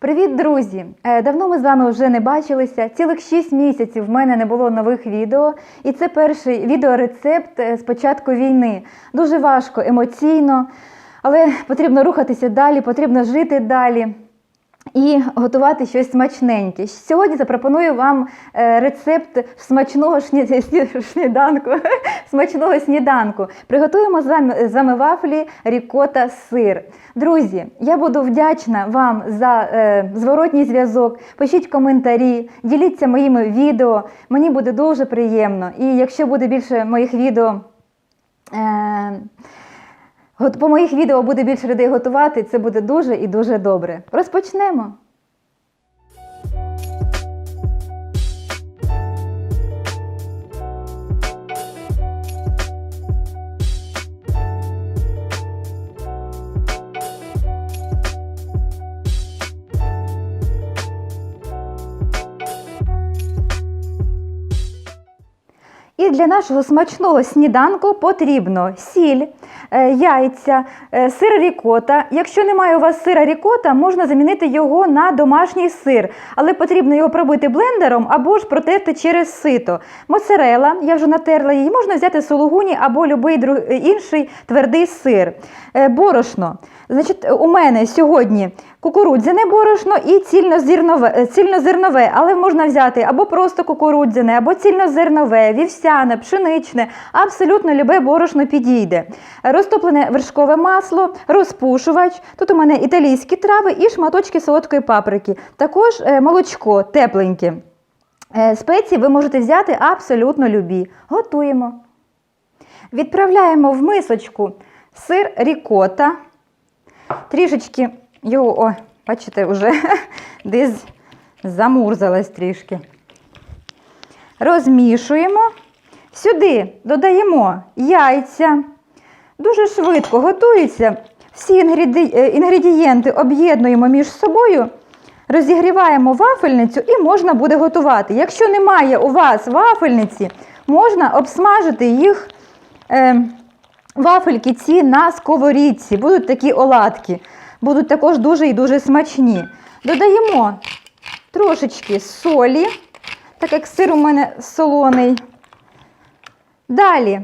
Привіт, друзі! Е, Давно ми з вами вже не бачилися. Цілих 6 місяців в мене не було нових відео, і це перший відеорецепт е, з початку війни. Дуже важко, емоційно, але потрібно рухатися далі, потрібно жити далі. І готувати щось смачненьке. Сьогодні запропоную вам е, рецепт смачного сніданку. смачного сніданку. Приготуємо з вами, вафлі рікота сир. Друзі, я буду вдячна вам за е, зворотній зв'язок. Пишіть коментарі, діліться моїми відео. Мені буде дуже приємно. І якщо буде більше моїх відео. Е, По моїх відео буде більше людей готувати, це буде дуже і дуже добре. Розпочнемо. Для нашого смачного сніданку потрібно сіль, е, яйця, е, сир рікота. Якщо немає у вас сира рікота, можна замінити його на домашній сир, але потрібно його пробити блендером або ж протерти через сито. Моцарела, я вже натерла її, можна взяти сулугуні або будь-який інший твердий сир. Е, Борошно. Значить, у мене сьогодні кукурудзяне борошно і цільнозернове, е, цільнозернове, але можна взяти або просто кукурудзяне, або цільнозернове, вівсяне, пшеничне, абсолютно любе борошно підійде. Розтоплене вершкове масло, розпушувач. Тут у мене італійські трави і шматочки солодкої паприки. Також е, молочко тепленьке. Е, Спеції ви можете взяти абсолютно любі. Готуємо. Відправляємо в мисочку сир рікота. Трішечки його, о, бачите, вже десь замурзалась трішки. Розмішуємо. Сюди додаємо яйця. Дуже швидко готується. Всі е, інгредієнти об'єднуємо між собою, розігріваємо вафельницю і можна буде готувати. Якщо немає у вас вафельниці, можна обсмажити їх. Е, Вафельки ці на сковорідці, будуть такі оладки, будуть також дуже і дуже смачні. Додаємо трошечки солі, так як сир у мене солоний. Далі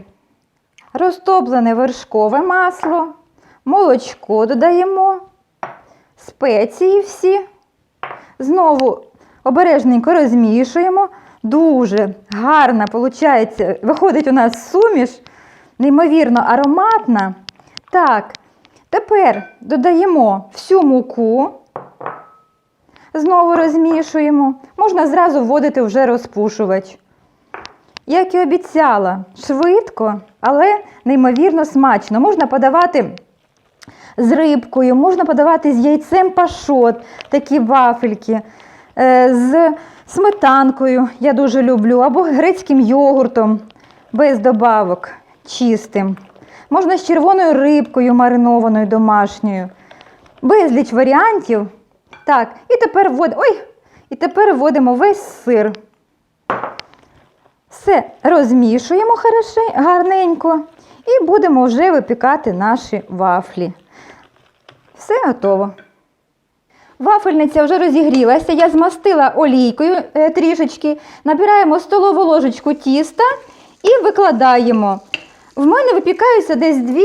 розтоплене вершкове масло, молочко додаємо, спеції всі. Знову обережненько розмішуємо. Дуже гарна виходить, виходить у нас суміш, неймовірно ароматна. Так, тепер додаємо всю муку. Знову розмішуємо. Можна зразу вводити вже розпушувач. Як і обіцяла, швидко, але неймовірно смачно. Можна подавати з рибкою, можна подавати з яйцем пашот, такі вафельки, е, з сметанкою, я дуже люблю, або грецьким йогуртом без добавок, чистим. Можна з червоною рибкою маринованою домашньою. Безліч варіантів. Так, і тепер ввод... Ой! І тепер вводимо весь сир. Все розмішуємо гарненько і будемо вже випікати наші вафлі. Все готово. Вафельниця вже розігрілася, я змастила олійкою е, трішечки, набираємо столову ложечку тіста і викладаємо. В мене випікаються десь 2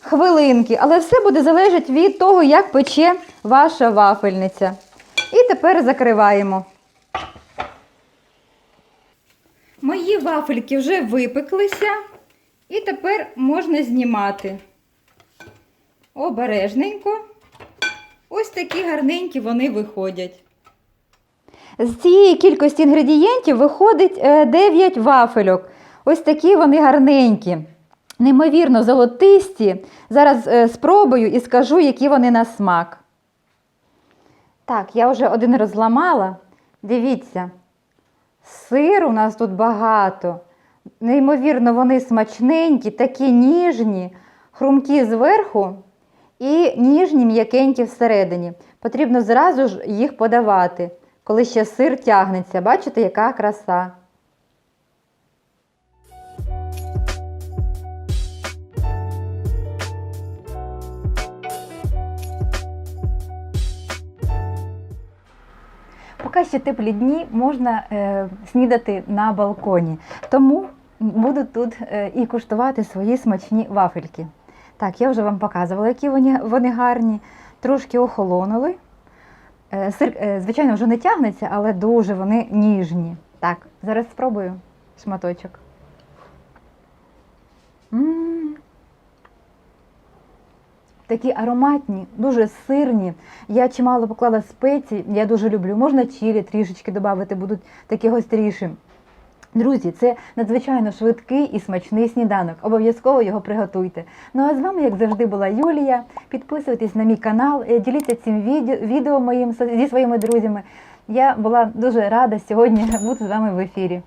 хвилинки, але все буде залежати від того, як пече ваша вафельниця. І тепер закриваємо. Мої вафельки вже випеклися, і тепер можна знімати. Обережненько. Ось такі гарненькі вони виходять. З цієї кількості інгредієнтів виходить 9 вафельок. Ось такі вони гарненькі. Неймовірно золотисті. Зараз е, спробую і скажу, які вони на смак. Так, я вже один розламала. Дивіться, сир у нас тут багато. Неймовірно, вони смачненькі, такі ніжні, хрумкі зверху і ніжні, м'якенькі всередині. Потрібно зразу ж їх подавати, коли ще сир тягнеться. Бачите, яка краса. Поки ще теплі дні можна е, снідати на балконі. Тому буду тут е, і куштувати свої смачні вафельки. Так, я вже вам показувала, які вони, вони гарні, трошки охолонули. Е, Сир, е, звичайно, вже не тягнеться, але дуже вони ніжні. Так, зараз спробую шматочок. Такі ароматні, дуже сирні. Я чимало поклала спецій, я дуже люблю. Можна чилі трішечки додати, будуть такі гостріші. Друзі, це надзвичайно швидкий і смачний сніданок. Обов'язково його приготуйте. Ну а з вами, як завжди, була Юлія. Підписуйтесь на мій канал, е, діліться цим відео моїм зі своїми друзями. Я була дуже рада сьогодні бути з вами в ефірі.